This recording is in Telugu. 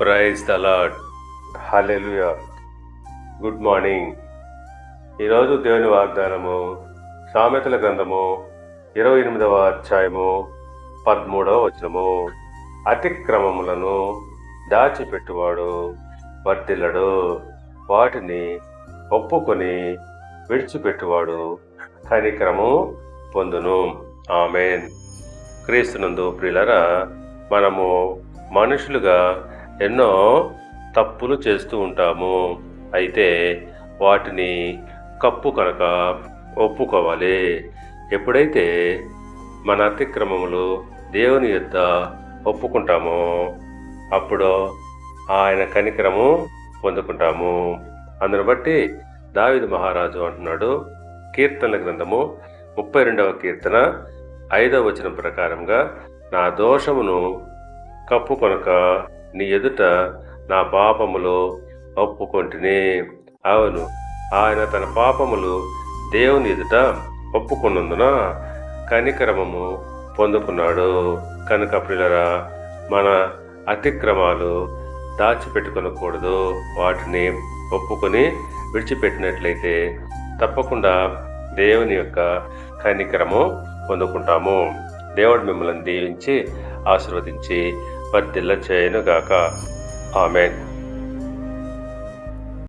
Praise the Lord good morning. ఈరోజు దేవుని వాగ్దానము సామెతల గ్రంథము ఇరవై ఎనిమిదవ అధ్యాయము పదమూడవ వచనము. అతిక్రమములను దాచిపెట్టువాడు వర్తిల్లడు వాటిని ఒప్పుకొని విడిచిపెట్టువాడు కనికరము పొందును. ఆమెన్. క్రీస్తునందు ప్రియులరా మనము మనుషులుగా ఎన్నో తప్పులు చేస్తూ ఉంటాము. అయితే వాటిని కప్పు కనుక ఒప్పుకోవాలి. ఎప్పుడైతే మన అతిక్రమములు దేవుని యొద్ద ఒప్పుకుంటామో అప్పుడు ఆయన కనికరము పొందుకుంటాము. అందును బట్టి దావిద మహారాజు అంటున్నాడు కీర్తనల గ్రంథము ముప్పై రెండవ కీర్తన ఐదవ వచనం ప్రకారంగా నా దోషమును కప్పు కొనక నీ ఎదుట నా పాపములు ఒప్పుకొంటిని. అవును ఆయన తన పాపములు దేవుని ఎదుట ఒప్పుకున్నందున కనికరమము పొందుకున్నాడు. కనుక ప్రియులరా మన అతిక్రమాలు దాచిపెట్టుకొనకూడదు. వాటిని ఒప్పుకొని విడిచిపెట్టినట్లయితే తప్పకుండా దేవుని యొక్క కనికరము పొందుకుంటాము. దేవుడు మిమ్మల్ని దీవించి ఆశీర్వదించి వర్ధిల్ల చేయనుగాక. ఆమెన్.